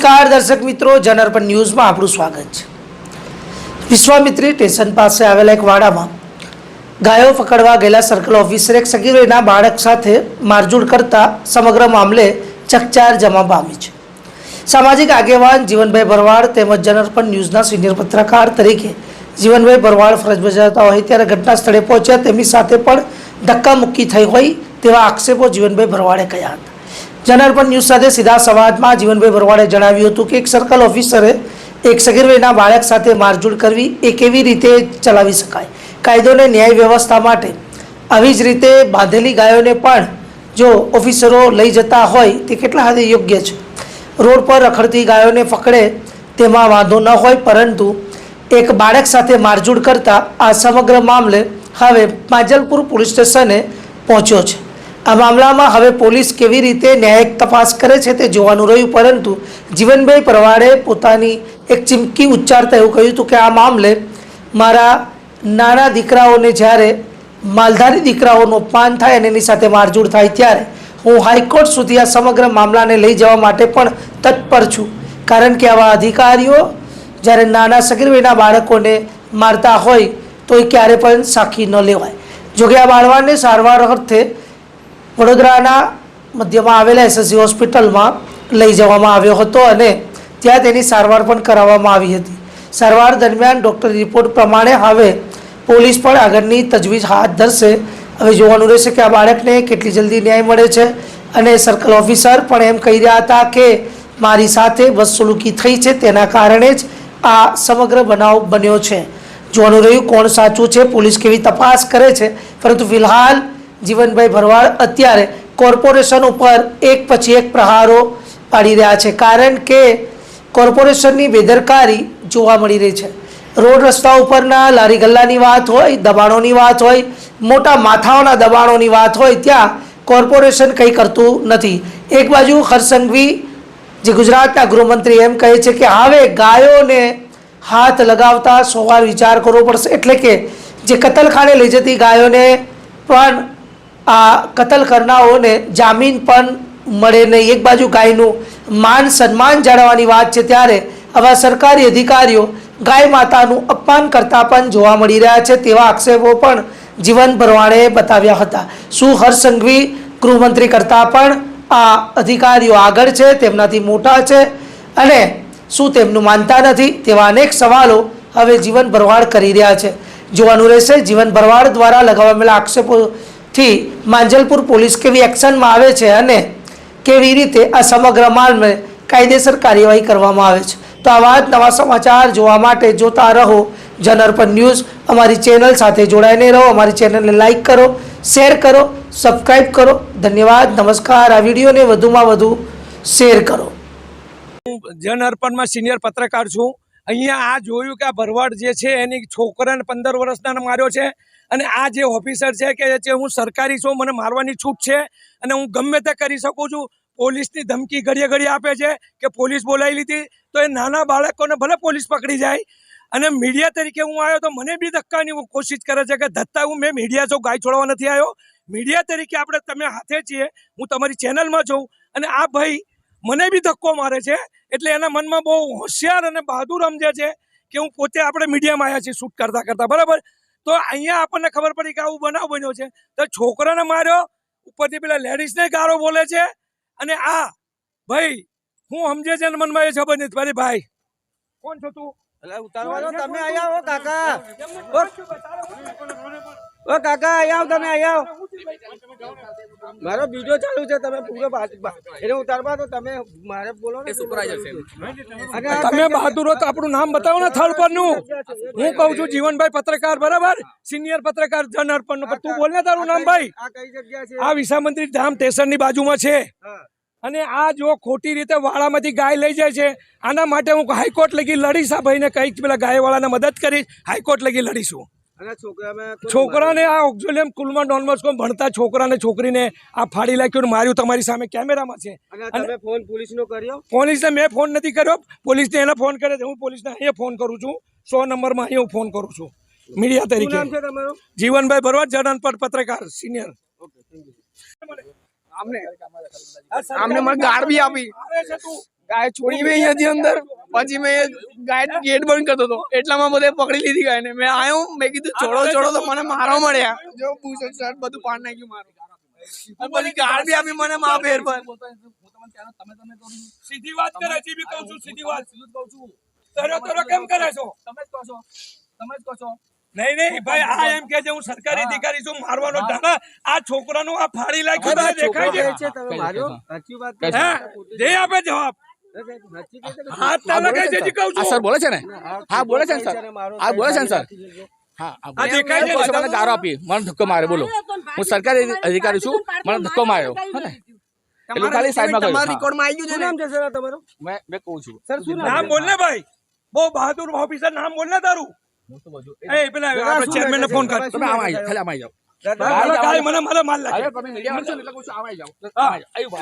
નમસ્કાર દર્શક મિત્રો જનરપન ન્યૂઝમાં આપણું સ્વાગત છે. વિશ્વામિત્રી સ્ટેશન પાસે આવેલા એક વાડામાં ગાયો પકડવા ગયેલા સર્કલ ઓફિસર એક સગીરના બાળક સાથે મારઝૂડ કરતા સમગ્ર મામલે ચકચાર જમા પામી છે. સામાજિક આગેવાન જીવનભાઈ ભરવાડ તેમજ જનરપન ન્યૂઝના સિનિયર પત્રકાર તરીકે જીવનભાઈ ભરવાડ ફરજ બજાવતા હોય ત્યારે ઘટના સ્થળે પહોંચ્યા. તેમની સાથે પણ ધક્કામુક્કી થઈ હોય તેવા આક્ષેપો જીવનભાઈ ભરવાડે કહ્યા હતા. જનરપન ન્યૂઝ સાથે સીધા સંવાદમાં જીવનભાઈ ભરવાડે જણાવ્યું હતું કે એક સર્કલ ઓફિસરે એક સગીરભાઈના બાળક સાથે મારઝૂડ કરવી એ કેવી રીતે ચલાવી શકાય? કાયદોને ન્યાય વ્યવસ્થા માટે આવી જ રીતે બાંધેલી ગાયોને પણ જો ઓફિસરો લઈ જતા હોય તે કેટલા હદે યોગ્ય છે? રોડ પર રખડતી ગાયોને પકડે તેમાં વાંધો ન હોય, પરંતુ એક બાળક સાથે મારઝૂડ કરતા આ સમગ્ર મામલે હવે માજલપુર પોલીસ સ્ટેશને પહોંચ્યો છે. આ મામલામાં હવે પોલીસ કેવી રીતે ન્યાયિક તપાસ કરે છે તે જોવાનું રહ્યું, પરંતુ જીવનભાઈ પરવાડે પોતાની એક ચીમકી ઉચ્ચારતા એવું કહ્યું હતું કે આ મામલે મારા નાના દીકરાઓને જ્યારે માલધારી દીકરાઓનું અપમાન થાય અને એની સાથે મારઝૂડ થાય ત્યારે હું હાઈકોર્ટ સુધી આ સમગ્ર મામલાને લઈ જવા માટે પણ તત્પર છું. કારણ કે આવા અધિકારીઓ જ્યારે નાના સગીરભાઈના બાળકોને મારતા હોય તો એ ક્યારે પણ સાખી ન લેવાય. જોકે આ બાળવાને સારવાર અર્થે વડોદરાના મધ્યમાં આવેલા એસએસસી હોસ્પિટલમાં લઈ જવામાં આવ્યો હતો અને ત્યાં તેની સારવાર પણ કરાવવામાં આવી હતી. સારવાર દરમિયાન ડૉક્ટર રિપોર્ટ પ્રમાણે હવે પોલીસ પણ આગળની તજવીજ હાથ ધરશે. હવે જોવાનું રહેશે કે આ બાળકને કેટલી જલ્દી ન્યાય મળે છે અને સર્કલ ઓફિસર પણ એમ કહી રહ્યા હતા કે મારી સાથે બદસલુકી થઈ છે, તેના કારણે જ આ સમગ્ર બનાવ બન્યો છે. જોવાનું રહ્યું કોણ સાચું છે, પોલીસ કેવી તપાસ કરે છે. પરંતુ ફિલહાલ જીવનભાઈ ભરવાડ અત્યારે કોર્પોરેશન ઉપર એક પછી એક પ્રહારો પાડી રહ્યા છે. કારણ કે કોર્પોરેશનની બેદરકારી જોવા મળી રહી છે. રોડ રસ્તા ઉપરના લારી ગલ્લાની વાત હોય, દબાણોની વાત હોય, મોટા માથાઓના દબાણોની વાત હોય, ત્યાં કોર્પોરેશન કંઈ કરતું નથી. એક બાજુ હરસંઘવી જે ગુજરાતના ગૃહમંત્રી એમ કહે છે કે હવે ગાયોને હાથ લગાવતા સોવા વિચાર કરવો પડશે. એટલે કે જે કતલખાને લઈ જતી ગાયોને પણ આ કતલ કરનારાઓને જામીન પણ મળે નહીં. એક બાજુ ગાયનું માન સન્માન જાળવવાની વાત છે ત્યારે આવા સરકારી અધિકારીઓ ગાય માતાનું અપમાન કરતા પણ જોવા મળી રહ્યા છે તેવા આક્ષેપો પણ જીવન ભરવાડે બતાવ્યા હતા. શું હર્ષસંઘવી ગૃહમંત્રી કરતાં પણ આ અધિકારીઓ આગળ છે, તેમનાથી મોટા છે અને શું તેમનું માનતા નથી તેવા અનેક સવાલો હવે જીવન ભરવાડ કરી રહ્યા છે. જોવાનું રહેશે, જીવન ભરવાડ દ્વારા લગાવવામાં આક્ષેપોથી માંજલપુર પોલીસ કેવી એક્શનમાં આવે છે અને કેવી રીતે આ સમગ્ર માલને કાયદેસર કાર્યવાહી કરવામાં આવે છે? તો આવા જ નવા સમાચાર જોવા માટે જોતા રહો. જનઅર્પણ ન્યૂઝ અમારી ચેનલ સાથે જોડાઈને રહો. અમારી ચેનલને લાઇક કરો, શેર કરો સબસ્ક્રાઈબ કરો. ધન્યવાદ. નમસ્કાર. આ વિડીયોને વધુમાં વધુ શેર કરો. જન અર્પણમાં સિનિયર પત્રકાર છું. અહીંયા આ જોયું કે આ ભરવાડ જે છે, એની છોકરાને પંદર વર્ષના માર્યો છે. અને આ જે ઓફિસર છે કે જે હું સરકારી છું, મને મારવાની છૂટ છે અને હું ગમે તે કરી શકું છું. પોલીસની ધમકી ઘડીએ ઘડી આપે છે કે પોલીસ બોલાવી લીધી તો એ નાના બાળકોને ભલે પોલીસ પકડી જાય. અને મીડિયા તરીકે હું આવ્યો તો મને બી ધક્કાની કોશિશ કરે છે કે ધત્તા હું મેં મીડિયા છું ગાય છોડવા નથી આવ્યો. મીડિયા તરીકે આપણે તમે હાથે છીએ, હું તમારી ચેનલમાં છું અને આ ભાઈ મને બી ધક્કો મારે છે એટલે એના મનમાં બહુ હોશિયાર અને બહાદુર સમજે છે કે હું પોતે આપણે મીડિયામાં આવ્યા છીએ શૂટ કરતાં કરતાં બરાબર? તો અહીંયા આપણને ખબર પડી કે આવું બનાવ બન્યો છે તો છોકરાને માર્યો ઉપરથી પેલા લેડીઝને ગાળો બોલે છે અને આ ભાઈ હું સમજે છે ને મનમાં એ ખબર નથી મારી ભાઈ કોણ છો તું તમે હો કાકા ઓ કાકા આયા તમે આયા મારો બીજો ચાલુ છે તમે પૂરો એને ઉતારવા તો તમે મારે બોલો ને અને આ તમે બહાદુર હો તો આપણું નામ બતાવો ને થર્ડ પરનું. હું કહું છું જીવનભાઈ પત્રકાર બરાબર? સિનિયર પત્રકાર જન અર્પણનું તું બોલ ને તારું નામ ભાઈ. આ કઈ મંત્રી ધામ સ્ટેશનની બાજુમાં છે. અને આ જો ખોટી રીતે વાળામાંથી ગાય લઈ જાય છે આના માટે હું હાઈકોર્ટ લગી લડીશ આ ભાઈને. કંઈક પેલા ગાયવાળાને મદદ કરીશ હાઈકોર્ટ લગી લડીશું. છોકરાને આ ઓક્ઝોલિયમ કુલમાં ડોનમોસ્કો ભણતા છોકરાને છોકરીને આ ફાડી લાગ્યું માર્યું તમારી સામે કેમેરામાં છે. અને ફોન પોલીસ કર્યો? પોલીસને મેં ફોન નથી કર્યો. પોલીસને એને ફોન કર્યો છે. હું પોલીસને અહીંયા ફોન કરું છું. સો નંબરમાં અહીંયા હું ફોન કરું છું. મીડિયા તરીકે. જીવનભાઈ ભરવાડ જન અનપઢ પત્રકાર સિનિયર આમને? આમને મને ગાળ બી આપી. ગાય છોડી અહીંયાથી અંદર. પછી મેં ગાય ગેટ બંધ કરતો હતો. એટલામાં બધે પકડી લીધી ગાય ને મેં આવ્યો મેં કીધું છોડો છોડો તો મને મારવા મળ્યા. જો બુશર્ટ શર્ટ બધું પાડ નાખ્યું મારું. પછી ગાળ બી આપી મને મા ફેર પર. સીધી વાત કરે છે બી કહું છું સીધી વાત. તરો તરો કેમ કરે છો? તમે જ કહો છો. તમે જ કહો છો. નહીં નહીં ભાઈ આ એમ કે છે હું સરકારી અધિકારી છું મારવાનો ધારા આ છોકરાનું આ ફાડી લાગ્યું દેખાય છે. તમે માર્યો? સાચી વાત હા દે આપે જવાબ. હાથ ના લગાઈ દેજી કહું છું. સર બોલે છે ને? હા બોલે છે ને સર. હા બોલે છે ને સર. હા આ દેખાય છે મને ગારો આપી. મને ધક્કો માર્યો બોલો. હું સરકારી અધિકારી છું. મને ધક્કો માર્યો. હે ને? પેલું ખાલી સાઈડમાં ગયું તમારા હા. રેકોર્ડમાં આવી ગયું છે નામ છે સર તમારું? મેં મેં કહું છું. સર શું નામ બોલ ને ભાઈ. બહુ બહાદુર ઓફિસર નામ બોલ ને તારું. એ પેલા આપણે ચેરમેન ને ફોન કર. તમે આમાં આવી જાઓ ખાલી આમાં આવી જાઓ. મને મારે માલ લાગે તમે મીડિયા વાળા એટલે કહું છું આમાં આવી જાઓ.